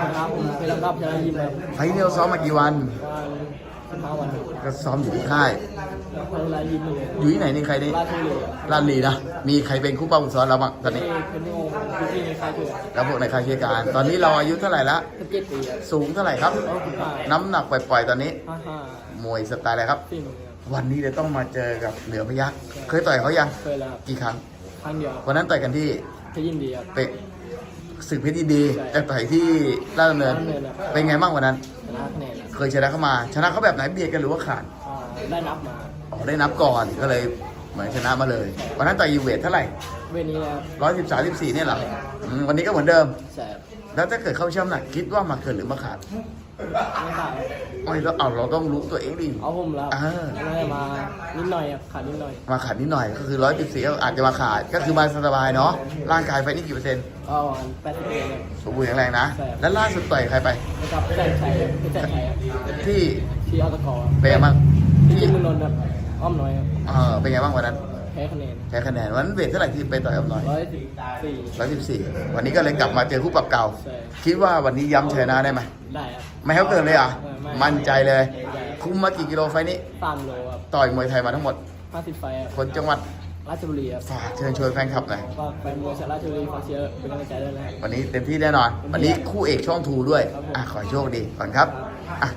ครับผมเป็นลำดับชนะยิมครับไฟล์นี้เราซ้อมมากี่วันว่าสิบห้าวันครับก็ซ้อมอยู่ที่ค่ายแล้วพัฒนายิมเลยอยู่ที่ไหนนี่ใครนี่ราชบุรีลาดลีนะ มีใครเป็นคู่เป้าคู่ซ้อมเราบ้างตอนนี้ที่เป็นโง่ที่ในค่ายเพื่อนแล้วพวกในค่ายเชียร์การ ตอนนี้เราอายุเท่าไหร่ละ สิบเจ็ดปีครับสูงเท่าไหร่ครับ แล้วคุณป้าน้ำหนักปล่อยๆตอนนี้ ห้าห้ามวยสไตล์อะไรครับ สี่หมื่นครับวันนี้จะต้องมาเจอกับเหนือพยักเคยต่อยเขายัง เคยแล้วครับกี่ครั้ง ครั้งเดียววันนั้นต่อยกันที่จะยินดีครับ เปะ ศึกเพชรยินดีแต่ต่อยที่ราชดำเนินราชดำเนินครับเป็นไงบ้างวันนั้น ชนะคะแนนครับเคยชนะเขามา ชนะเขาแบบไหนเบียดกันหรือว่าขาดอ่าได้นับมาอ๋อได้นับก่อนก็เลยเหมือนชนะมาเลยวันนั้นต่อยยูเวทเท่าไหร่เวทนี้แล้วร้อยสิบสามสิบสี่เนี่ยเหรออืมวันนี้ก็เหมือนเดิม แสบแล้วถ้าเกิดเข้าช่ำหนักคิดว่ามาเกินหรือมาขาด ไม่ได้ไม่แล้วเอาเราต้องรู้ตัวเองดิ เอาผมแล้วอ่า ไม่ได้มานิดหน่อยครับขาดนิดหน่อย มาขาดนิดหน่อยก็คือร้อยสิบสี่ก็อาจจะมาขาดก็คือมาสบายๆเนาะร่างกายไปนี่กี่เปอร์เซ็นต์ก็ประมาณแปดสิบเอ็ดครับสมบูรณ์แข็งแรงนะใช่แล้วล่าสุดต่อยใครไป นะครับแสนชัยครับพี่แสนชัยครับที่ที่ออตกครับเป็นไงบ้างที่ที่ยิมเมืองนนท์ครับอ้อมน้อยครับเออเป็นไงบ้างวันนั้นแพ้คะแนนแพ้คะแนนวันนั้นเวทเท่าไหร่ที่ไปต่อยกับหน่อยร้อยสิบสี่ร้อยสิบสี่วันนี้ก็เลยกลับมาเจอคู่ปรับเก่าใช่คิดว่าวันนี้ย้ำชยชนะได้ไหมได้ครับไม่ให้เขาเกินเลยเหรอะไม่ไม่มั่นใจเลยได้คุ้มมากี่กิโลไฟล์นี้สามโลครับต่อยมวยไทยมาทั้งหมดห้าสิบไฟครับคนจังหวัดราชบุรีครับฝากเชิญชวนแฟนคลับหน่อยก็แฟนมวยชาวราชบุรีฝากเชียร์เป็นกำลังใจด้วยนะครับวันนี้เต็มที่แน่นอน วันนี้คู่เอกช่องทูด้วยอะขอให้โชคดีก่อนครับอะ